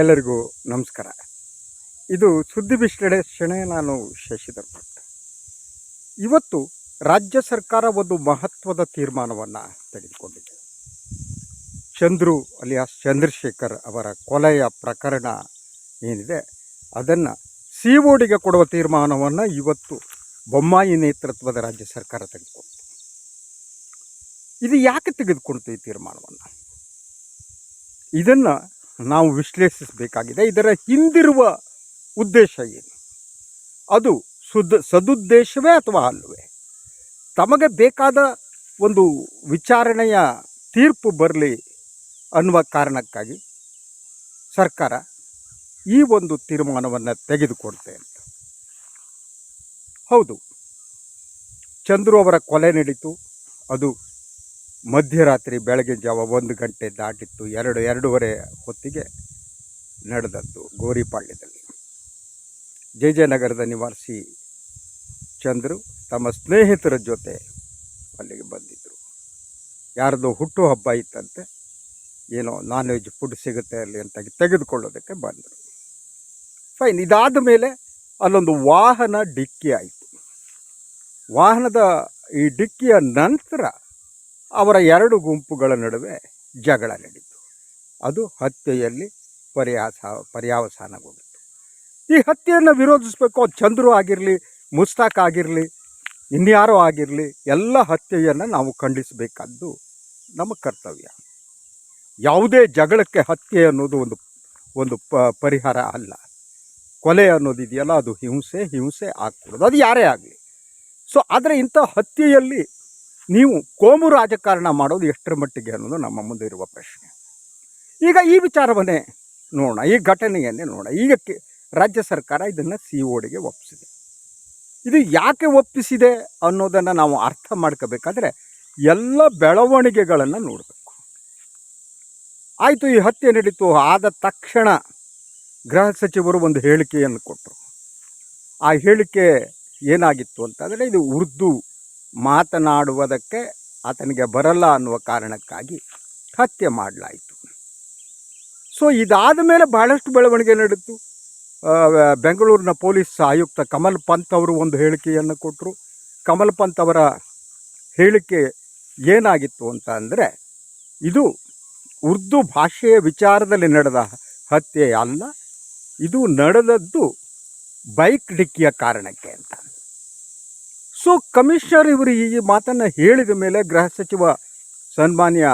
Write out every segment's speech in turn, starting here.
ಎಲ್ಲರಿಗೂ ನಮಸ್ಕಾರ. ಇದು ಸುದ್ದಿ ವಿಶ್ಲೇಷಣೆ ನಾನು ಶಶಿಧರ್ ಭಟ್ ಇವತ್ತು ರಾಜ್ಯ ಸರ್ಕಾರ ಒಂದು ಮಹತ್ವದ ತೀರ್ಮಾನವನ್ನು ತೆಗೆದುಕೊಂಡಿದೆ. ಚಂದ್ರು ಅಲಿಯಾಸ್ ಚಂದ್ರಶೇಖರ್ ಅವರ ಕೊಲೆಯ ಪ್ರಕರಣ ಏನಿದೆ, ಅದನ್ನು ಸಿ ಓಡಿಗೆ ಕೊಡುವ ತೀರ್ಮಾನವನ್ನು ಇವತ್ತು ಬೊಮ್ಮಾಯಿ ನೇತೃತ್ವದ ರಾಜ್ಯ ಸರ್ಕಾರ ತೆಗೆದುಕೊಂಡಿತು ಇದು ಯಾಕೆ ತೆಗೆದುಕೊಳ್ತು ಈ ತೀರ್ಮಾನವನ್ನು? ಇದನ್ನು ನಾವು ವಿಶ್ಲೇಷಿಸಬೇಕಾಗಿದೆ. ಇದರ ಹಿಂದಿರುವ ಉದ್ದೇಶ ಏನು? ಅದು ಸುದ್, ಸದುದ್ದೇಶವೇ ಅಥವಾ ಅಲ್ಲವೇ? ತಮಗೆ ಬೇಕಾದ ಒಂದು ವಿಚಾರಣೆಯ ತೀರ್ಪು ಬರಲಿ ಅನ್ನುವ ಕಾರಣಕ್ಕಾಗಿ ಸರ್ಕಾರ ಈ ಒಂದು ತೀರ್ಮಾನವನ್ನು ತೆಗೆದುಕೊಡ್ತೆ ಅಂತ. ಹೌದು. ಚಂದ್ರು ಅವರ ಕೊಲೆ ನಡೀತು. ಅದು ಮಧ್ಯರಾತ್ರಿ ಬೆಳಗ್ಗೆ ಜಾವ ಒಂದು ಗಂಟೆ ದಾಟಿತ್ತು ಎರಡು, ಎರಡೂವರೆ ಹೊತ್ತಿಗೆ ನಡೆದದ್ದು ಗೋರಿಪಾಳ್ಯದಲ್ಲಿ. ಜಯಜಯನಗರದ ನಿವಾಸಿ ಚಂದ್ರು ತಮ್ಮ ಸ್ನೇಹಿತರ ಜೊತೆ ಅಲ್ಲಿಗೆ ಬಂದಿದ್ದರು ಯಾರ್ದು ಹುಟ್ಟು ಹಬ್ಬ ಇತ್ತಂತೆ. ಏನೋ ನಾನ್ ವೆಜ್ ಫುಡ್ ಸಿಗುತ್ತೆ ಅಲ್ಲಿ ಅಂತ ತೆಗೆದುಕೊಳ್ಳೋದಕ್ಕೆ ಬಂದರು. ಫೈನ್, ಇದಾದ ಮೇಲೆ ಅಲ್ಲೊಂದು ವಾಹನ ಡಿಕ್ಕಿ ಆಯಿತು. ವಾಹನದ ಈ ಡಿಕ್ಕಿಯ ನಂತರ ಅವರ ಎರಡು ಗುಂಪುಗಳ ನಡುವೆ ಜಗಳ ನಡೀತು ಅದು ಹತ್ಯೆಯಲ್ಲಿ ಪರ್ಯಾಸ ಪರ್ಯಾವಸಾನಗೊಂಡಿತು. ಈ ಹತ್ಯೆಯನ್ನು ವಿರೋಧಿಸಬೇಕು. ಅದು ಚಂದ್ರು ಆಗಿರಲಿ, ಮುಸ್ತಾಕ್ ಆಗಿರಲಿ, ಇನ್ಯಾರೋ ಆಗಿರಲಿ, ಎಲ್ಲ ಹತ್ಯೆಯನ್ನು ನಾವು ಖಂಡಿಸಬೇಕಾದ್ದು ನಮ್ಮ ಕರ್ತವ್ಯ. ಯಾವುದೇ ಜಗಳಕ್ಕೆ ಹತ್ಯೆ ಅನ್ನೋದು ಒಂದು ಒಂದು ಪ, ಪರಿಹಾರ ಅಲ್ಲ. ಕೊಲೆ ಅನ್ನೋದು ಇದೆಯಲ್ಲ ಅದು ಹಿಂಸೆ ಹಿಂಸೆ ಆಗ್ಕೊಡೋದು. ಅದು ಯಾರೇ ಆಗಲಿ. ಸೊ ಆದರೆ ಇಂಥ ಹತ್ಯೆಯಲ್ಲಿ ನೀವು ಕೋಮು ರಾಜಕಾರಣ ಮಾಡೋದು ಎಷ್ಟರ ಮಟ್ಟಿಗೆ ಅನ್ನೋದು ನಮ್ಮ ಮುಂದೆ ಇರುವ ಪ್ರಶ್ನೆ. ಈಗ ಈ ವಿಚಾರವನ್ನೇ ನೋಡೋಣ, ಈ ಘಟನೆಯನ್ನೇ ನೋಡೋಣ. ಈಗ ರಾಜ್ಯ ಸರ್ಕಾರ ಇದನ್ನು ಸಿ ಓಡಿಗೆ ಒಪ್ಪಿಸಿದೆ. ಇದು ಯಾಕೆ ಒಪ್ಪಿಸಿದೆ ಅನ್ನೋದನ್ನು ನಾವು ಅರ್ಥ ಮಾಡ್ಕೋಬೇಕಾದ್ರೆ ಎಲ್ಲ ಬೆಳವಣಿಗೆಗಳನ್ನು ನೋಡಬೇಕು. ಆಯಿತು, ಈ ಹತ್ಯೆ ನಡೀತು, ಆದ ತಕ್ಷಣ ಗೃಹ ಸಚಿವರು ಒಂದು ಹೇಳಿಕೆಯನ್ನು ಕೊಟ್ಟರು. ಆ ಹೇಳಿಕೆ ಏನಾಗಿತ್ತು ಅಂತಂದರೆ ಇದು ಉರ್ದು ಮಾತನಾಡುವುದಕ್ಕೆ ಆತನಿಗೆ ಬರಲ್ಲ ಅನ್ನುವ ಕಾರಣಕ್ಕಾಗಿ ಹತ್ಯೆ ಮಾಡಲಾಯಿತು. ಸೊ ಇದಾದ ಮೇಲೆ ಬಹಳಷ್ಟು ಬೆಳವಣಿಗೆ ನಡೀತು ಬೆಂಗಳೂರಿನ ಪೊಲೀಸ್ ಆಯುಕ್ತ ಕಮಲ್ ಪಂತ್ ಅವರು ಒಂದು ಹೇಳಿಕೆಯನ್ನು ಕೊಟ್ಟರು. ಕಮಲ್ ಪಂತ್ ಅವರ ಹೇಳಿಕೆ ಏನಾಗಿತ್ತು ಅಂತ ಅಂದರೆ, ಇದು ಉರ್ದು ಭಾಷೆಯ ವಿಚಾರದಲ್ಲಿ ನಡೆದ ಹತ್ಯೆ ಅಲ್ಲ, ಇದು ನಡೆದದ್ದು ಬೈಕ್ ಡಿಕ್ಕಿಯ ಕಾರಣಕ್ಕೆ ಅಂತ. ಸೊ ಕಮಿಷನರ್ ಇವರು ಈ ಮಾತನ್ನು ಹೇಳಿದ ಮೇಲೆ ಗೃಹ ಸಚಿವ ಸನ್ಮಾನ್ಯ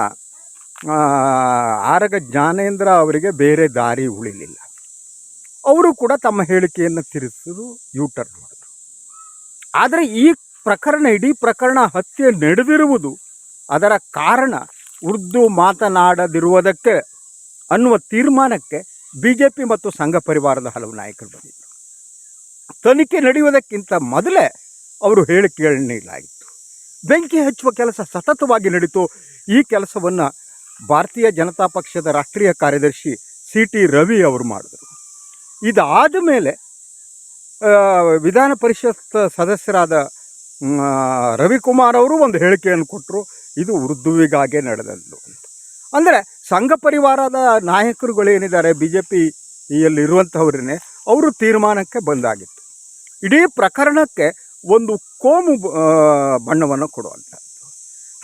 ಆರಗ ಜ್ಞಾನೇಂದ್ರ ಅವರಿಗೆ ಬೇರೆ ದಾರಿ ಉಳಿಲಿಲ್ಲ. ಅವರು ಕೂಡ ತಮ್ಮ ಹೇಳಿಕೆಯನ್ನು ತಿರುಗಿಸಿದ್ರು ಯೂಟರ್ನ್ ಮಾಡಿದ್ರು. ಆದರೆ ಈ ಪ್ರಕರಣ, ಇಡೀ ಪ್ರಕರಣ ಹತ್ಯೆ ನಡೆದಿರುವುದು ಅದರ ಕಾರಣ ಉರ್ದು ಮಾತನಾಡದಿರುವುದಕ್ಕೆ ಅನ್ನುವ ತೀರ್ಮಾನಕ್ಕೆ ಬಿ ಜೆ ಪಿ ಮತ್ತು ಸಂಘ ಪರಿವಾರದ ಹಲವು ನಾಯಕರು ಬಂದಿದ್ದರು. ತನಿಖೆ ನಡೆಯುವುದಕ್ಕಿಂತ ಮೊದಲೇ ಅವರು ಹೇಳಿ ನೀಡಲಾಗಿತ್ತು ಬೆಂಕಿ ಹಚ್ಚುವ ಕೆಲಸ ಸತತವಾಗಿ ನಡೀತು. ಈ ಕೆಲಸವನ್ನು ಭಾರತೀಯ ಜನತಾ ಪಕ್ಷದ ರಾಷ್ಟ್ರೀಯ ಕಾರ್ಯದರ್ಶಿ ಸಿ ಟಿ ರವಿ ಅವರು ಮಾಡಿದರು. ಇದಾದ ಮೇಲೆ ವಿಧಾನ ಪರಿಷತ್ ಸದಸ್ಯರಾದ ರವಿಕುಮಾರ್ ಅವರು ಒಂದು ಹೇಳಿಕೆಯನ್ನು ಕೊಟ್ಟರು ಇದು ಉರ್ದುವಿಗಾಗೆ ನಡೆದದ್ದು ಅಂದರೆ ಸಂಘ ಪರಿವಾರದ ನಾಯಕರುಗಳೇನಿದ್ದಾರೆ ಬಿ ಜೆ ಪಿಯಲ್ಲಿರುವಂಥವ್ರನ್ನೇ ಅವರು ತೀರ್ಮಾನಕ್ಕೆ ಬಂದಾಗಿತ್ತು. ಇಡೀ ಪ್ರಕರಣಕ್ಕೆ ಒಂದು ಕೋಮು ಬಣ್ಣವನ್ನು ಕೊಡುವಂಥದ್ದು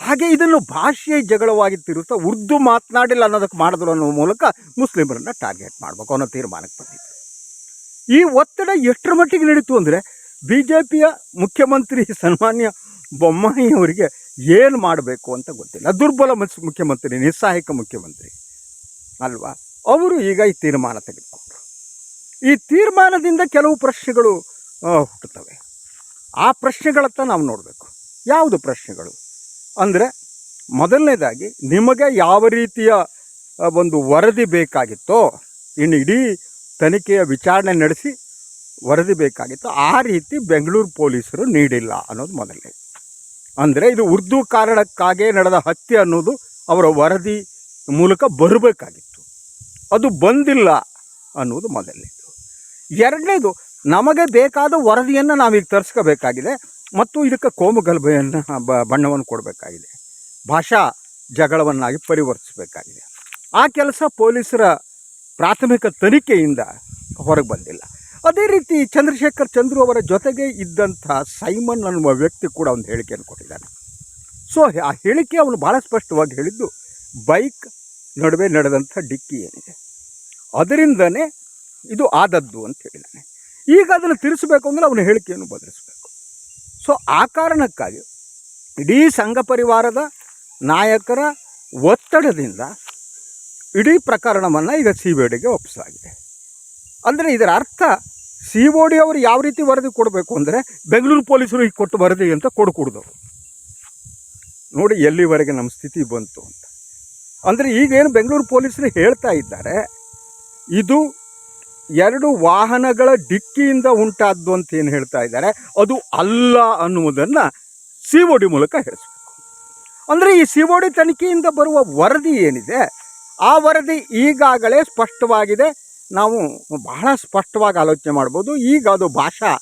ಹಾಗೆ ಇದನ್ನು ಭಾಷೆಯ ಜಗಳವಾಗಿ ತಿರುತ್ತಾ ಉರ್ದು ಮಾತನಾಡಿಲ್ಲ ಅನ್ನೋದಕ್ಕೆ ಮಾಡಿದ್ರು ಅನ್ನೋ ಮೂಲಕ ಮುಸ್ಲಿಮರನ್ನು ಟಾರ್ಗೆಟ್ ಮಾಡಬೇಕು ಅನ್ನೋ ತೀರ್ಮಾನಕ್ಕೆ ಬಂದಿತ್ತು ಈ ಒತ್ತಡ ಎಷ್ಟರ ಮಟ್ಟಿಗೆ ನಡೀತು ಅಂದರೆ ಬಿ ಜೆ ಪಿಯ ಮುಖ್ಯಮಂತ್ರಿ ಸನ್ಮಾನ್ಯ ಬೊಮ್ಮಾಯಿ ಅವರಿಗೆ ಏನು ಮಾಡಬೇಕು ಅಂತ ಗೊತ್ತಿಲ್ಲ. ದುರ್ಬಲ ಮುಖ್ಯ- ಮುಖ್ಯಮಂತ್ರಿ, ನಿಸ್ಸಹಾಯಕ ಮುಖ್ಯಮಂತ್ರಿ ಅಲ್ವಾ? ಅವರು ಈಗ ಈ ತೀರ್ಮಾನ ತೆಗೆದುಕೊಂಡರು. ಈ ತೀರ್ಮಾನದಿಂದ ಕೆಲವು ಪ್ರಶ್ನೆಗಳು ಹುಟ್ಟುತ್ತವೆ. ಆ ಪ್ರಶ್ನೆಗಳತ್ತ ನಾವು ನೋಡಬೇಕು. ಯಾವುದು ಪ್ರಶ್ನೆಗಳು? ಅಂದರೆ ಮೊದಲನೇದಾಗಿ ನಿಮಗೆ ಯಾವ ರೀತಿಯ ಒಂದು ವರದಿ ಬೇಕಾಗಿತ್ತೋ, ಇನ್ನು ಇಡೀ ತನಿಖೆಯ ವಿಚಾರಣೆ ನಡೆಸಿ ವರದಿ ಬೇಕಾಗಿತ್ತು, ಆ ರೀತಿ ಬೆಂಗಳೂರು ಪೊಲೀಸರು ನೀಡಿಲ್ಲ ಅನ್ನೋದು ಮೊದಲನೇ. ಅಂದರೆ ಇದು ಉರ್ದು ಕಾರಣಕ್ಕಾಗೇ ನಡೆದ ಹತ್ಯೆ ಅನ್ನೋದು ಅವರ ವರದಿ ಮೂಲಕ ಬರಬೇಕಾಗಿತ್ತು. ಅದು ಬಂದಿಲ್ಲ ಅನ್ನೋದು ಮೊದಲನೇದು. ಎರಡನೇದು ನಮಗೆ ಬೇಕಾದ ವರದಿಯನ್ನು ನಾವೀಗ ತರಿಸ್ಕೋಬೇಕಾಗಿದೆ ಮತ್ತು ಇದಕ್ಕೆ ಕೋಮು ಗಲಭೆಯನ್ನು ಬಣ್ಣವನ್ನು ಕೊಡಬೇಕಾಗಿದೆ. ಭಾಷಾ ಜಗಳವನ್ನಾಗಿ ಪರಿವರ್ತಿಸಬೇಕಾಗಿದೆ. ಆ ಕೆಲಸ ಪೊಲೀಸರ ಪ್ರಾಥಮಿಕ ತನಿಖೆಯಿಂದ ಹೊರಗೆ ಬಂದಿಲ್ಲ. ಅದೇ ರೀತಿ ಚಂದ್ರಶೇಖರ್ ಚಂದ್ರು ಅವರ ಜೊತೆಗೆ ಇದ್ದಂಥ ಸೈಮನ್ ಅನ್ನುವ ವ್ಯಕ್ತಿ ಕೂಡ ಒಂದು ಹೇಳಿಕೆಯನ್ನು ಕೊಟ್ಟಿದ್ದಾನೆ. ಸೊ, ಆ ಹೇಳಿಕೆ ಅವನು ಭಾಳ ಸ್ಪಷ್ಟವಾಗಿ ಹೇಳಿದ್ದು, ಬೈಕ್ ನಡುವೆ ನಡೆದಂಥ ಡಿಕ್ಕಿ ಏನಿದೆ. ಅದರಿಂದನೇ ಇದು ಆದದ್ದು ಅಂತ ಹೇಳಿದ್ದಾನೆ. ಈಗ ಅದನ್ನು ತಿಳಿಸ್ಬೇಕು ಅಂದರೆ ಅವನ ಹೇಳಿಕೆಯನ್ನು ಬದಲಿಸಬೇಕು. ಸೊ ಆ ಕಾರಣಕ್ಕಾಗಿ ಇಡೀ ಸಂಘ ಪರಿವಾರದ ನಾಯಕರ ಒತ್ತಡದಿಂದ ಇಡೀ ಪ್ರಕರಣವನ್ನು ಈಗ ಸಿ ಬಿ ಡಿಗೆ ಒಪ್ಪಿಸಲಾಗಿದೆ. ಅಂದರೆ ಇದರ ಅರ್ಥ ಸಿ ಒ ಡಿ ಅವರು ಯಾವ ರೀತಿ ವರದಿ ಕೊಡಬೇಕು ಅಂದರೆ ಬೆಂಗಳೂರು ಪೊಲೀಸರು ಈಗ ಕೊಟ್ಟು ವರದಿ ಅಂತ ಕೊಡ್ಕೊಡ್ದವರು. ನೋಡಿ, ಎಲ್ಲಿವರೆಗೆ ನಮ್ಮ ಸ್ಥಿತಿ ಬಂತು ಅಂತ. ಅಂದರೆ ಈಗೇನು ಬೆಂಗಳೂರು ಪೊಲೀಸರು ಹೇಳ್ತಾ ಇದ್ದಾರೆ, ಇದು ಎರಡು ವಾಹನಗಳ ಡಿಕ್ಕಿಯಿಂದ ಉಂಟಾದ್ದು ಅಂತ ಏನು ಹೇಳ್ತಾ ಇದ್ದಾರೆ, ಅದು ಅಲ್ಲ ಅನ್ನುವುದನ್ನು ಸಿ ಒ ಡಿ ಮೂಲಕ ಹೇಳಬೇಕು ಅಂದರೆ ಈ ಸಿ ಒ ಡಿ ತನಿಖೆಯಿಂದ ಬರುವ ವರದಿ ಏನಿದೆ, ಆ ವರದಿ ಈಗಾಗಲೇ ಸ್ಪಷ್ಟವಾಗಿದೆ. ನಾವು ಬಹಳ ಸ್ಪಷ್ಟವಾಗಿ ಆಲೋಚನೆ ಮಾಡ್ಬೋದು. ಈಗ ಅದು ಭಾಷಾ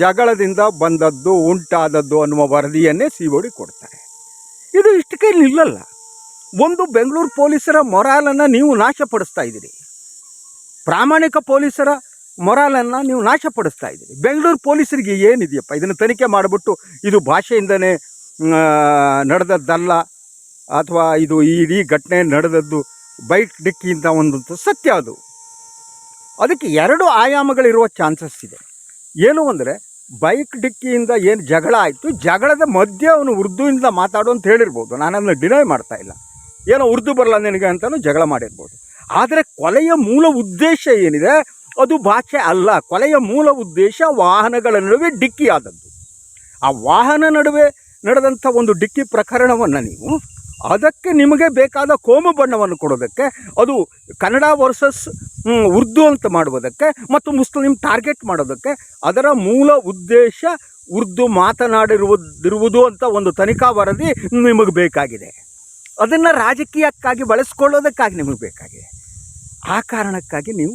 ಜಗಳದಿಂದ ಬಂದದ್ದು, ಉಂಟಾದದ್ದು ಅನ್ನುವ ವರದಿಯನ್ನೇ ಸಿ ಒ ಡಿ ಕೊಡ್ತಾರೆ. ಇದು ಇಷ್ಟಕ್ಕೆ ನಿಲ್ಲಲ್ಲ ಒಂದು ಬೆಂಗಳೂರು ಪೊಲೀಸರ ಮೊರಾಲನ್ನು ನೀವು ನಾಶಪಡಿಸ್ತಾ ಇದ್ದೀರಿ. ಪ್ರಾಮಾಣಿಕ ಪೊಲೀಸರ ಮೊರಾಲನ್ನು ನೀವು ನಾಶಪಡಿಸ್ತಾ ಇದ್ದೀರಿ. ಬೆಂಗಳೂರು ಪೊಲೀಸರಿಗೆ ಏನಿದೆಯಪ್ಪ? ಇದನ್ನು ತನಿಖೆ ಮಾಡಿಬಿಟ್ಟು ಇದು ಭಾಷೆಯಿಂದನೇ ನಡೆದದ್ದಲ್ಲ, ಅಥವಾ ಇದು ಇಡೀ ಘಟನೆ ನಡೆದದ್ದು ಬೈಕ್ ಡಿಕ್ಕಿಯಿಂದ ಒಂದು ಸತ್ಯ ಅದು. ಅದಕ್ಕೆ ಎರಡು ಆಯಾಮಗಳಿರುವ ಚಾನ್ಸಸ್ ಇದೆ. ಏನು ಅಂದರೆ ಬೈಕ್ ಡಿಕ್ಕಿಯಿಂದ ಏನು ಜಗಳ ಆಯಿತು, ಜಗಳದ ಮಧ್ಯೆ ಅವನು ಉರ್ದುವಿಂದ ಮಾತಾಡು ಅಂತ ಹೇಳಿರ್ಬೋದು. ನಾನು ಅದನ್ನು ಡಿನೈ ಮಾಡ್ತಾ ಇಲ್ಲ. ಏನೋ ಉರ್ದು ಬರಲ್ಲ ನಿನಗೆ ಅಂತಲೂ ಜಗಳ ಮಾಡಿರ್ಬೋದು. ಆದರೆ ಕೊಲೆಯ ಮೂಲ ಉದ್ದೇಶ ಏನಿದೆ? ಅದು ಭಾಷೆ ಅಲ್ಲ. ಕೊಲೆಯ ಮೂಲ ಉದ್ದೇಶ ವಾಹನಗಳ ನಡುವೆ ಡಿಕ್ಕಿ ಆದದ್ದು ಆ ವಾಹನ ನಡುವೆ ನಡೆದಂಥ ಒಂದು ಡಿಕ್ಕಿ ಪ್ರಕರಣವನ್ನು ನೀವು ಅದಕ್ಕೆ ನಿಮಗೆ ಬೇಕಾದ ಕೋಮು ಬಣ್ಣವನ್ನು ಕೊಡೋದಕ್ಕೆ, ಅದು ಕನ್ನಡ ವರ್ಸಸ್ ಉರ್ದು ಅಂತ ಮಾಡುವುದಕ್ಕೆ ಮತ್ತು ಮುಸ್ಲಿಂ ಟಾರ್ಗೆಟ್ ಮಾಡೋದಕ್ಕೆ ಅದರ ಮೂಲ ಉದ್ದೇಶ ಉರ್ದು ಮಾತನಾಡಿರುವುದಿರುವುದು ಅಂತ ಒಂದು ತನಿಖಾ ವರದಿ ನಿಮಗೆ ಬೇಕಾಗಿದೆ. ಅದನ್ನು ರಾಜಕೀಯಕ್ಕಾಗಿ ಬಳಸ್ಕೊಳ್ಳೋದಕ್ಕಾಗಿ ನಿಮಗೆ ಬೇಕಾಗಿದೆ. ಆ ಕಾರಣಕ್ಕಾಗಿ ನೀವು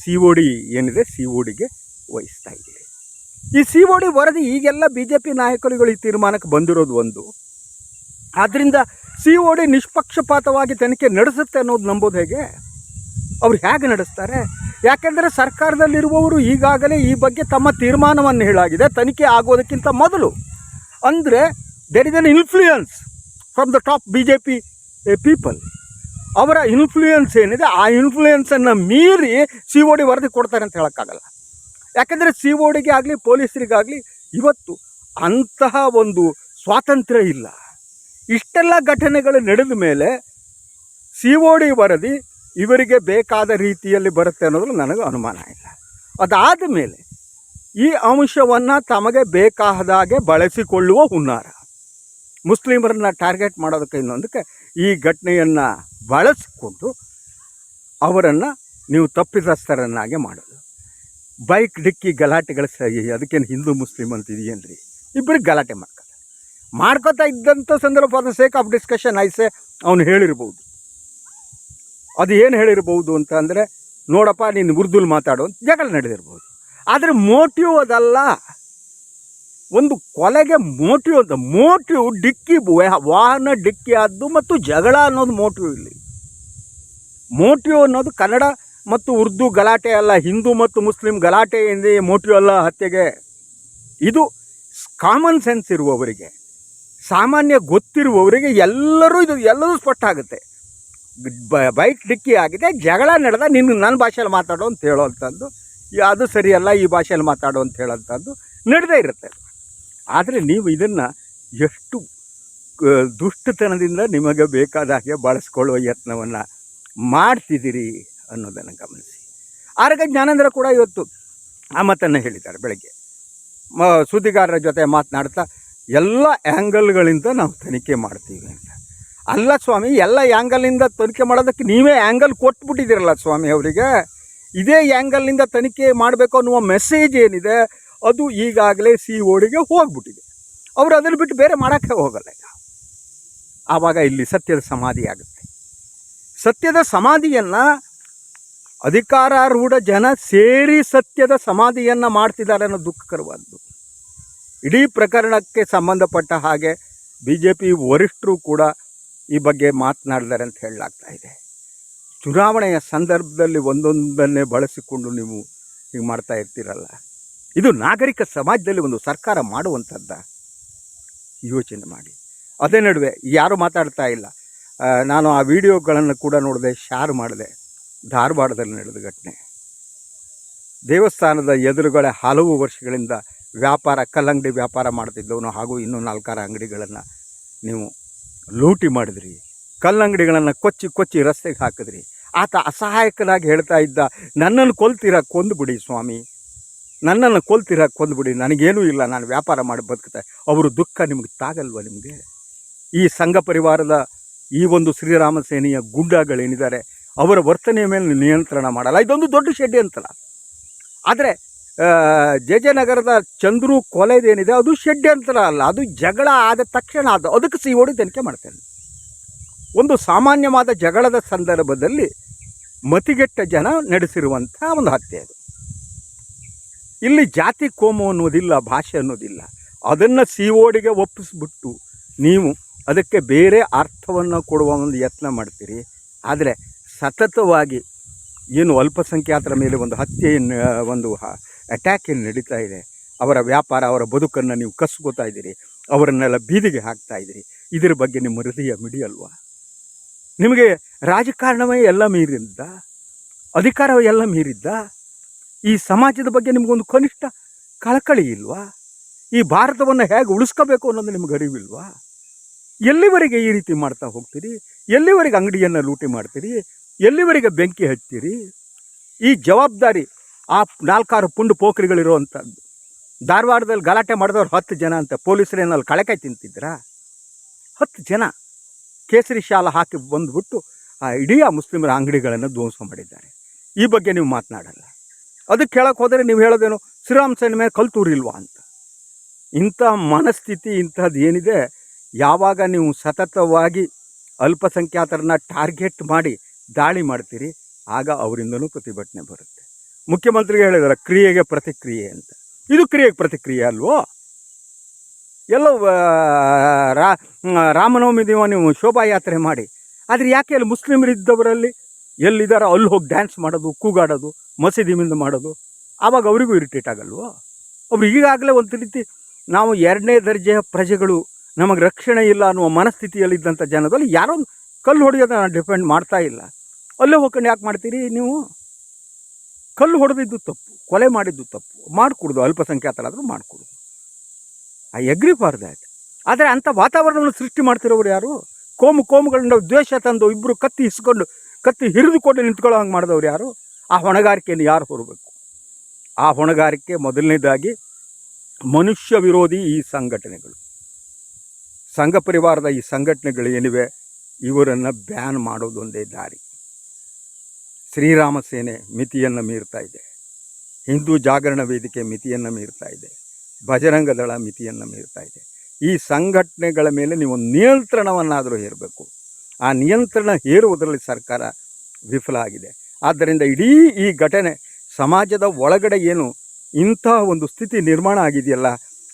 ಸಿ ಒ ಡಿ ಏನಿದೆ ಸಿ ಒ ಡಿಗೆ ವಹಿಸ್ತಾ ಇದ್ದೀರಿ. ಈ ಸಿ ಒ ಡಿ ವರದಿ ಈಗೆಲ್ಲ ಬಿ ಜೆ ಪಿ ನಾಯಕರುಗಳು ಈ ತೀರ್ಮಾನಕ್ಕೆ ಬಂದಿರೋದು ಒಂದು. ಆದ್ದರಿಂದ ಸಿ ಒ ಡಿ ನಿಷ್ಪಕ್ಷಪಾತವಾಗಿ ತನಿಖೆ ನಡೆಸುತ್ತೆ ಅನ್ನೋದು ನಂಬೋದು ಹೇಗೆ? ಅವ್ರು ಹೇಗೆ ನಡೆಸ್ತಾರೆ? ಯಾಕೆಂದರೆ ಸರ್ಕಾರದಲ್ಲಿರುವವರು ಈಗಾಗಲೇ ಈ ಬಗ್ಗೆ ತಮ್ಮ ತೀರ್ಮಾನವನ್ನು ಹೇಳಾಗಿದೆ. ತನಿಖೆ ಆಗೋದಕ್ಕಿಂತ ಮೊದಲು. ಅಂದರೆ there is an influence from the top B J P people ಅವರ ಇನ್ಫ್ಲೂಯೆನ್ಸ್ ಏನಿದೆ, ಆ ಇನ್ಫ್ಲೂಯೆನ್ಸನ್ನು ಮೀರಿ ಸಿ ಓ ಡಿ ವರದಿ ಕೊಡ್ತಾರೆ ಅಂತ ಹೇಳೋಕ್ಕಾಗಲ್ಲ. ಯಾಕೆಂದರೆ ಸಿ ಓ ಡಿಗೆ ಆಗಲಿ ಪೊಲೀಸರಿಗಾಗಲಿ ಇವತ್ತು ಅಂತಹ ಒಂದು ಸ್ವಾತಂತ್ರ್ಯ ಇಲ್ಲ. ಇಷ್ಟೆಲ್ಲ ಘಟನೆಗಳು ನಡೆದ ಮೇಲೆ ಸಿ ಓ ಡಿ ವರದಿ ಇವರಿಗೆ ಬೇಕಾದ ರೀತಿಯಲ್ಲಿ ಬರುತ್ತೆ ಅನ್ನೋದು ನನಗೆ ಅನುಮಾನ ಇಲ್ಲ. ಅದಾದ ಮೇಲೆ ಈ ಅಂಶವನ್ನು ತಮಗೆ ಬೇಕಾದಾಗೆ ಬಳಸಿಕೊಳ್ಳುವ ಹುನ್ನಾರ. ಮುಸ್ಲಿಮರನ್ನ ಟಾರ್ಗೆಟ್ ಮಾಡೋದಕ್ಕೆ ಇನ್ನೊಂದಕ್ಕೆ ಈ ಘಟನೆಯನ್ನು ಬಳಸಿಕೊಂಡು ಅವರನ್ನು ನೀವು ತಪ್ಪಿತಸ್ಥರನ್ನಾಗಿ ಮಾಡೋದು. ಬೈಕ್ ಡಿಕ್ಕಿ ಗಲಾಟೆಗಳು ಸಹಿ ಅದಕ್ಕೇನು ಹಿಂದೂ ಮುಸ್ಲಿಮ್ ಅಂತ ರೀ ಇಬ್ಬರಿಗೆ ಗಲಾಟೆ ಮಾಡ್ತಾರೆ ಮಾಡ್ಕೋತಾ ಇದ್ದಂಥ ಸಂದರ್ಭ ಫಾರ್ ಸೇಕ್ ಆಫ್ ಡಿಸ್ಕಷನ್ ಐಸೆ ಅವನು ಹೇಳಿರ್ಬೋದು. ಅದು ಏನು ಹೇಳಿರ್ಬೋದು ಅಂತ ಅಂದರೆ, ನೋಡಪ್ಪ ನೀನು ಉರ್ದುಲ್ ಮಾತಾಡು ಅಂತ ಜಗಳ ನಡೆದಿರ್ಬೋದು. ಆದರೆ ಮೋಟಿವ್ ಅದಲ್ಲ. ಒಂದು ಕೊಲೆಗೆ ಮೋಟಿವ್ ಅಂತ, ಮೋಟಿವ್ ಡಿಕ್ಕಿ ವಾಹನ ಡಿಕ್ಕಿ ಆದ್ದು ಮತ್ತು ಜಗಳ ಅನ್ನೋದು ಮೋಟಿವ್ ಇಲ್ಲಿ. ಮೋಟಿವ್ ಅನ್ನೋದು ಕನ್ನಡ ಮತ್ತು ಉರ್ದು ಗಲಾಟೆ ಅಲ್ಲ, ಹಿಂದೂ ಮತ್ತು ಮುಸ್ಲಿಂ ಗಲಾಟೆ ಎಂದೇ ಮೋಟಿವ್ ಅಲ್ಲ ಹತ್ಯೆಗೆ. ಇದು ಕಾಮನ್ ಸೆನ್ಸ್ ಇರುವವರಿಗೆ, ಸಾಮಾನ್ಯ ಗೊತ್ತಿರುವವರಿಗೆ ಎಲ್ಲರೂ ಇದು, ಎಲ್ಲರೂ ಸ್ಪಷ್ಟ ಆಗುತ್ತೆ. ಬೈಕ್ ಡಿಕ್ಕಿ ಆಗಿದೆ, ಜಗಳ ನಡೆದ, ನಿನ್ನ, ನನ್ನ ಭಾಷೆಯಲ್ಲಿ ಮಾತಾಡು ಅಂತ ಹೇಳೋವಂಥದ್ದು ಈ ಅದು ಸರಿಯಲ್ಲ, ಈ ಭಾಷೆಯಲ್ಲಿ ಮಾತಾಡು ಅಂತ ಹೇಳೋವಂಥದ್ದು ನಡೆದೇ ಇರುತ್ತೆ. ಆದರೆ ನೀವು ಇದನ್ನು ಎಷ್ಟು ದುಷ್ಟತನದಿಂದ ನಿಮಗೆ ಬೇಕಾದ ಹಾಗೆ ಬಳಸ್ಕೊಳ್ಳುವ ಯತ್ನವನ್ನು ಮಾಡ್ತಿದ್ದೀರಿ ಅನ್ನೋದನ್ನು ಗಮನಿಸಿ. ಆರೋಗ್ಯ ಜ್ಞಾನೇಂದ್ರ ಕೂಡ ಇವತ್ತು ಆ ಮಾತನ್ನು ಹೇಳಿದ್ದಾರೆ ಬೆಳಗ್ಗೆ. ಮ, ಸುದ್ದಿಗಾರರ ಜೊತೆ ಮಾತನಾಡ್ತಾ, ಎಲ್ಲ ಆ್ಯಂಗಲ್ಗಳಿಂದ ನಾವು ತನಿಖೆ ಮಾಡ್ತೀವಿ ಅಂತ. ಅಲ್ಲ ಸ್ವಾಮಿ, ಎಲ್ಲ ಆ್ಯಂಗಲಿಂದ ತನಿಖೆ ಮಾಡೋದಕ್ಕೆ ನೀವೇ ಆ್ಯಂಗಲ್ ಕೊಟ್ಬಿಟ್ಟಿದ್ದೀರಲ್ಲ ಸ್ವಾಮಿ ಅವರಿಗೆ. ಇದೇ ಆ್ಯಂಗಲ್ನಿಂದ ತನಿಖೆ ಮಾಡಬೇಕು ಅನ್ನುವ ಮೆಸೇಜ್ ಏನಿದೆ ಅದು ಈಗಾಗಲೇ ಸಿ ಓಡಿಗೆ ಹೋಗ್ಬಿಟ್ಟಿದೆ. ಅವರು ಅದನ್ನು ಬಿಟ್ಟು ಬೇರೆ ಮಾಡೋಕ್ಕೆ ಹೋಗಲ್ಲ ಈಗ. ಆವಾಗ ಇಲ್ಲಿ ಸತ್ಯದ ಸಮಾಧಿ ಆಗುತ್ತೆ. ಸತ್ಯದ ಸಮಾಧಿಯನ್ನು ಅಧಿಕಾರಾರೂಢ ಜನ ಸೇರಿ ಸತ್ಯದ ಸಮಾಧಿಯನ್ನು ಮಾಡ್ತಿದ್ದಾರೆ ಅನ್ನೋ ದುಃಖಕರವಾದ್ದು ಇಡೀ ಪ್ರಕರಣಕ್ಕೆ ಸಂಬಂಧಪಟ್ಟ ಹಾಗೆ ಬಿ ಜೆ ಪಿ ವರಿಷ್ಠರು ಕೂಡ ಈ ಬಗ್ಗೆ ಮಾತನಾಡಿದ್ದಾರೆ ಅಂತ ಹೇಳಲಾಗ್ತಾ ಇದೆ. ಚುನಾವಣೆಯ ಸಂದರ್ಭದಲ್ಲಿ ಒಂದೊಂದನ್ನೇ ಬಳಸಿಕೊಂಡು ನೀವು ಹೀಗೆ ಮಾಡ್ತಾ ಇರ್ತೀರಲ್ಲ. ಇದು ನಾಗರಿಕ ಸಮಾಜದಲ್ಲಿ ಒಂದು ಸರ್ಕಾರ ಮಾಡುವಂಥದ್ದ ಯೋಚನೆ ಮಾಡಿ. ಅದೇ ನಡುವೆ ಯಾರು ಮಾತಾಡ್ತಾ ಇಲ್ಲ. ನಾನು ಆ ವಿಡಿಯೋಗಳನ್ನು ಕೂಡ ನೋಡಿದೆ ಶೇರ್ ಮಾಡಿದೆ ಧಾರವಾಡದಲ್ಲಿ ನಡೆದ ಘಟನೆ. ದೇವಸ್ಥಾನದ ಎದುರುಗಡೆ ಹಲವು ವರ್ಷಗಳಿಂದ ವ್ಯಾಪಾರ, ಕಲ್ಲಂಗಡಿ ವ್ಯಾಪಾರ ಮಾಡ್ತಿದ್ದವನು ಹಾಗೂ ಇನ್ನೂ ನಾಲ್ಕಾರು ಅಂಗಡಿಗಳನ್ನು ನೀವು ಲೂಟಿ ಮಾಡಿದ್ರಿ. ಕಲ್ಲಂಗಡಿಗಳನ್ನು ಕೊಚ್ಚಿ ಕೊಚ್ಚಿ ರಸ್ತೆಗೆ ಹಾಕಿದ್ರಿ. ಆತ ಅಸಹಾಯಕನಾಗಿ ಹೇಳ್ತಾ ಇದ್ದ, ನನ್ನನ್ನು ಕೊಲ್ತೀರಾ ಕೊಂದುಬಿಡಿ ಸ್ವಾಮಿ. ನನ್ನನ್ನು ಕೊಲ್ತಿರ? ಕೊಂದ್ಬಿಡಿ. ನನಗೇನೂ ಇಲ್ಲ. ನಾನು ವ್ಯಾಪಾರ ಮಾಡಿ ಬದುಕುತ್ತೆ. ಅವರು ದುಃಖ ನಿಮಗೆ ತಾಗಲ್ವ ನಿಮಗೆ? ಈ ಸಂಘ ಪರಿವಾರದ ಈ ಒಂದು ಶ್ರೀರಾಮ ಸೇನೆಯ ಗುಂಡಾಗಳೇನಿದ್ದಾರೆ, ಅವರ ವರ್ತನೆಯ ಮೇಲೆ ನಿಯಂತ್ರಣ ಮಾಡಲ್ಲ. ಇದೊಂದು ದೊಡ್ಡ ಷಡ್ಯಂತ್ರ ಆದರೆ ಜೆ ಜೆ ನಗರದ ಚಂದ್ರು ಕೊಲೆದೇನಿದೆ, ಅದು ಷಡ್ಯಂತ್ರ ಅಲ್ಲ. ಅದು ಜಗಳ ಆದ ತಕ್ಷಣ ಅದು, ಅದಕ್ಕೆ ಸಿ ಓಡಿ ತನಿಖೆ ಮಾಡ್ತೇನೆ. ಒಂದು ಸಾಮಾನ್ಯವಾದ ಜಗಳದ ಸಂದರ್ಭದಲ್ಲಿ ಮತಿಗೆಟ್ಟ ಜನ ನಡೆಸಿರುವಂಥ ಒಂದು ಹತ್ಯೆ ಅದು. ಇಲ್ಲಿ ಜಾತಿ ಕೋಮು ಅನ್ನೋದಿಲ್ಲ, ಭಾಷೆ ಅನ್ನೋದಿಲ್ಲ. ಅದನ್ನು ಸಿ ಓಡಿಗೆ ಒಪ್ಪಿಸ್ಬಿಟ್ಟು ನೀವು ಅದಕ್ಕೆ ಬೇರೆ ಅರ್ಥವನ್ನು ಕೊಡುವ ಒಂದು ಯತ್ನ ಮಾಡ್ತೀರಿ. ಆದರೆ ಸತತವಾಗಿ ಏನು ಅಲ್ಪಸಂಖ್ಯಾತರ ಮೇಲೆ ಒಂದು ಹತ್ಯೆಯನ್ನು, ಒಂದು ಅಟ್ಯಾಕ್ ಏನು ನಡೀತಾ ಇದೆ, ಅವರ ವ್ಯಾಪಾರ, ಅವರ ಬದುಕನ್ನು ನೀವು ಕಸ್ಕೋತಾ ಇದ್ದೀರಿ, ಅವರನ್ನೆಲ್ಲ ಬೀದಿಗೆ ಹಾಕ್ತಾ ಇದ್ದೀರಿ, ಇದರ ಬಗ್ಗೆ ನಿಮ್ಮ ಹೃದಯ ಮಿಡಿಯಲ್ವಾ? ನಿಮಗೆ ರಾಜಕಾರಣವೇ ಎಲ್ಲ ಮೀರಿದ್ದ? ಅಧಿಕಾರವೇ ಎಲ್ಲ ಮೀರಿದ್ದ? ಈ ಸಮಾಜದ ಬಗ್ಗೆ ನಿಮಗೊಂದು ಕನಿಷ್ಠ ಕಳಕಳಿ ಇಲ್ವಾ? ಈ ಭಾರತವನ್ನು ಹೇಗೆ ಉಳಿಸ್ಕೋಬೇಕು ಅನ್ನೋದು ನಿಮ್ಗೆ ಅರಿವಿಲ್ವಾ ಎಲ್ಲಿವರೆಗೆ ಈ ರೀತಿ ಮಾಡ್ತಾ ಹೋಗ್ತೀರಿ? ಎಲ್ಲಿವರೆಗೆ ಅಂಗಡಿಯನ್ನು ಲೂಟಿ ಮಾಡ್ತೀರಿ? ಎಲ್ಲಿವರೆಗೆ ಬೆಂಕಿ ಹಚ್ತೀರಿ ಈ ಜವಾಬ್ದಾರಿ ಆ ನಾಲ್ಕಾರು ಪುಂಡು ಪೋಖರಿಗಳಿರುವಂಥದ್ದು ಧಾರವಾಡದಲ್ಲಿ ಗಲಾಟೆ ಮಾಡಿದವ್ರು ಹತ್ತು ಜನ ಅಂತ ಪೊಲೀಸರೇನಲ್ಲಿ ಕಳಕೆ ತಿಂತಿದ್ರಾ ಹತ್ತು ಜನ ಕೇಸರಿ ಶಾಲ ಹಾಕಿ ಬಂದುಬಿಟ್ಟು ಆ ಇಡೀ ಆ ಮುಸ್ಲಿಮರ ಅಂಗಡಿಗಳನ್ನು ಧ್ವಂಸ ಮಾಡಿದ್ದಾರೆ. ಈ ಬಗ್ಗೆ ನೀವು ಮಾತನಾಡಲ್ಲ. ಅದಕ್ಕೆ ಕೇಳಕ್ಕೆ ಹೋದರೆ ನೀವು ಹೇಳೋದೇನು ಶ್ರೀರಾಮ್ ಸೇನೆ ಮೇಲೆ ಕಲ್ತೂರಿಲ್ವಾ ಅಂತ. ಇಂಥ ಮನಸ್ಥಿತಿ, ಇಂಥದ್ದು ಏನಿದೆ, ಯಾವಾಗ ನೀವು ಸತತವಾಗಿ ಅಲ್ಪಸಂಖ್ಯಾತರನ್ನ ಟಾರ್ಗೆಟ್ ಮಾಡಿ ದಾಳಿ ಮಾಡ್ತೀರಿ, ಆಗ ಅವರಿಂದನೂ ಪ್ರತಿಭಟನೆ ಬರುತ್ತೆ. ಮುಖ್ಯಮಂತ್ರಿಗೆ ಹೇಳಿದಾರೆ, ಕ್ರಿಯೆಗೆ ಪ್ರತಿಕ್ರಿಯೆ ಅಂತ. ಇದು ಕ್ರಿಯೆಗೆ ಪ್ರತಿಕ್ರಿಯೆ ಅಲ್ವೋ? ಎಲ್ಲೋ ರಾಮನವಮಿ ದಿನ ನೀವು ಶೋಭಾಯಾತ್ರೆ ಮಾಡಿ, ಆದರೆ ಯಾಕೆ ಅಲ್ಲಿ ಮುಸ್ಲಿಮರಿದ್ದವರಲ್ಲಿ ಎಲ್ಲಿದ್ದಾರೋ ಅಲ್ಲಿ ಹೋಗಿ ಡ್ಯಾನ್ಸ್ ಮಾಡೋದು, ಕೂಗಾಡೋದು ಮಸೀದಿ ಮುಂದೆ ಮಾಡೋದು, ಆವಾಗ ಅವರಿಗೂ ಇರಿಟೇಟ್ ಆಗಲ್ವೋ? ಅವ್ರು ಈಗಾಗಲೇ ಒಂದು ರೀತಿ ನಾವು ಎರಡನೇ ದರ್ಜೆಯ ಪ್ರಜೆಗಳು, ನಮಗೆ ರಕ್ಷಣೆ ಇಲ್ಲ ಅನ್ನುವ ಮನಸ್ಥಿತಿಯಲ್ಲಿದ್ದಂಥ ಜನದಲ್ಲಿ ಯಾರೋ ಕಲ್ಲು ಹೊಡೆಯೋದನ್ನ ಡಿಪೆಂಡ್ ಮಾಡ್ತಾ ಇಲ್ಲ. ಅಲ್ಲೇ ಹೋಗ್ಕೊಂಡು ಯಾಕೆ ಮಾಡ್ತೀರಿ ನೀವು? ಕಲ್ಲು ಹೊಡೆದಿದ್ದು ತಪ್ಪು, ಕೊಲೆ ಮಾಡಿದ್ದು ತಪ್ಪು, ಮಾಡಿಕೊಡ್ದು, ಅಲ್ಪಸಂಖ್ಯಾತರಾದರೂ ಮಾಡಿಕೊಡೋದು. ಐ ಎಗ್ರಿ ಫಾರ್ ದ್ಯಾಟ್ ಆದರೆ ಅಂಥ ವಾತಾವರಣವನ್ನು ಸೃಷ್ಟಿ ಮಾಡ್ತಿರೋರು ಯಾರು? ಕೋಮು ಕೋಮುಗಳನ್ನ ದ್ವೇಷ ತಂದು ಇಬ್ಬರು ಕತ್ತಿ ಇಸ್ಕೊಂಡು ಕತ್ತಿ ಹಿರಿದುಕೊಂಡು ನಿಂತ್ಕೊಳ್ಳೋ ಹಂಗೆ ಮಾಡಿದವ್ರು ಯಾರು? ಆ ಹೊಣೆಗಾರಿಕೆಯನ್ನು ಯಾರು ಹೊರಬೇಕು ಆ ಹೊಣೆಗಾರಿಕೆ ಮೊದಲನೇದಾಗಿ ಮನುಷ್ಯ ವಿರೋಧಿ ಈ ಸಂಘಟನೆಗಳು. ಸಂಘ ಪರಿವಾರದ ಈ ಸಂಘಟನೆಗಳು ಏನಿವೆ, ಇವರನ್ನು ಬ್ಯಾನ್ ಮಾಡೋದೊಂದೇ ದಾರಿ. ಶ್ರೀರಾಮ ಸೇನೆ ಮಿತಿಯನ್ನು ಮೀರ್ತಾ ಇದೆ. ಹಿಂದೂ ಜಾಗರಣ ವೇದಿಕೆ ಮಿತಿಯನ್ನು ಮೀರ್ತಾ ಇದೆ. ಬಜರಂಗ ದಳ ಮಿತಿಯನ್ನು ಮೀರ್ತಾ ಇದೆ. ಈ ಸಂಘಟನೆಗಳ ಮೇಲೆ ನೀವು ನಿಯಂತ್ರಣವನ್ನಾದರೂ ಹೇರಬೇಕು. ಆ ನಿಯಂತ್ರಣ ಹೇರುವುದರಲ್ಲಿ ಸರ್ಕಾರ ವಿಫಲ ಆಗಿದೆ. ಆದ್ದರಿಂದ ಇಡೀ ಈ ಘಟನೆ ಸಮಾಜದ ಒಳಗಡೆ ಏನು ಇಂಥ ಒಂದು ಸ್ಥಿತಿ ನಿರ್ಮಾಣ ಆಗಿದೆಯಲ್ಲ,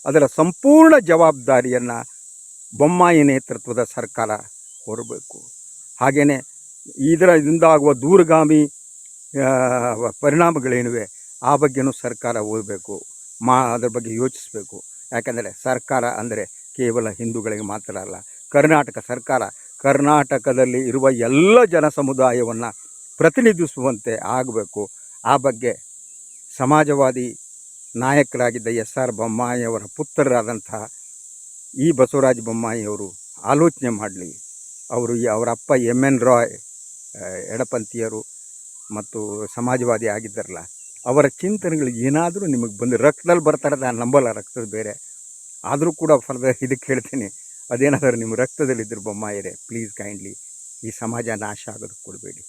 ಅದರ ಸಂಪೂರ್ಣ ಜವಾಬ್ದಾರಿಯನ್ನು ಬೊಮ್ಮಾಯಿ ನೇತೃತ್ವದ ಸರ್ಕಾರ ಹೊರಬೇಕು ಹಾಗೆಯೇ ಇದರಿಂದ ಆಗುವ ದೂರಗಾಮಿ ಪರಿಣಾಮಗಳೇನಿವೆ, ಆ ಬಗ್ಗೆನೂ ಸರ್ಕಾರ ಓದಬೇಕು, ಮಾ, ಅದರ ಬಗ್ಗೆ ಯೋಚಿಸಬೇಕು. ಯಾಕೆಂದರೆ ಸರ್ಕಾರ ಅಂದರೆ ಕೇವಲ ಹಿಂದೂಗಳಿಗೆ ಮಾತ್ರ ಅಲ್ಲ, ಕರ್ನಾಟಕ ಸರ್ಕಾರ, ಕರ್ನಾಟಕದಲ್ಲಿ ಇರುವ ಎಲ್ಲ ಜನ ಸಮುದಾಯವನ್ನು ಪ್ರತಿನಿಧಿಸುವಂತೆ ಆಗಬೇಕು. ಆ ಬಗ್ಗೆ ಸಮಾಜವಾದಿ ನಾಯಕರಾಗಿದ್ದ ಎಸ್ ಆರ್ ಬೊಮ್ಮಾಯಿಯವರ ಪುತ್ರರಾದಂತಹ ಈ ಬಸವರಾಜ ಬೊಮ್ಮಾಯಿಯವರು ಆಲೋಚನೆ ಮಾಡಲಿ. ಅವರು ಅವರ ಅಪ್ಪ ಎಂ ಎನ್ ರಾಯ್ ಎಡಪಂಥೀಯರು ಮತ್ತು ಸಮಾಜವಾದಿ ಆಗಿದ್ದಾರಲ್ಲ, ಅವರ ಚಿಂತನೆಗಳು ಏನಾದರೂ ನಿಮಗೆ ಬಂದು ರಕ್ತದಲ್ಲಿ ಬರ್ತಾರೆ ನಾನು ನಂಬಲ್ಲ ರಕ್ತದ ಬೇರೆ. ಆದರೂ ಕೂಡ ಫರ್ದರ್ ಇದಕ್ಕೆ ಹೇಳ್ತೀನಿ, ಅದೇನಾದರೂ ನಿಮ್ಮ ರಕ್ತದಲ್ಲಿದ್ದರು ಬೊಮ್ಮಾಯಿರೆ, ಪ್ಲೀಸ್ ಕೈಂಡ್ಲಿ ಈ ಸಮಾಜ ನಾಶ ಆಗೋದಕ್ಕೆ ಕೊಡಬೇಡಿ.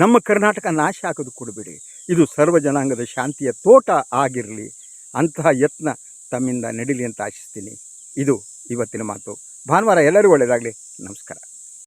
ನಮ್ಮ ಕರ್ನಾಟಕ ನಾಶ ಹಾಕೋದು ಕೊಡಬೇಡಿ. ಇದು ಸರ್ವ ಜನಾಂಗದ ಶಾಂತಿಯ ತೋಟ ಆಗಿರಲಿ. ಅಂತಹ ಯತ್ನ ತಮ್ಮಿಂದ ನಡೀಲಿ ಅಂತ ಆಶಿಸ್ತೀನಿ. ಇದು ಇವತ್ತಿನ ಮಾತು. ಭಾನುವಾರ ಎಲ್ಲರಿಗೂ ಒಳ್ಳೆಯದಾಗಲಿ ನಮಸ್ಕಾರ.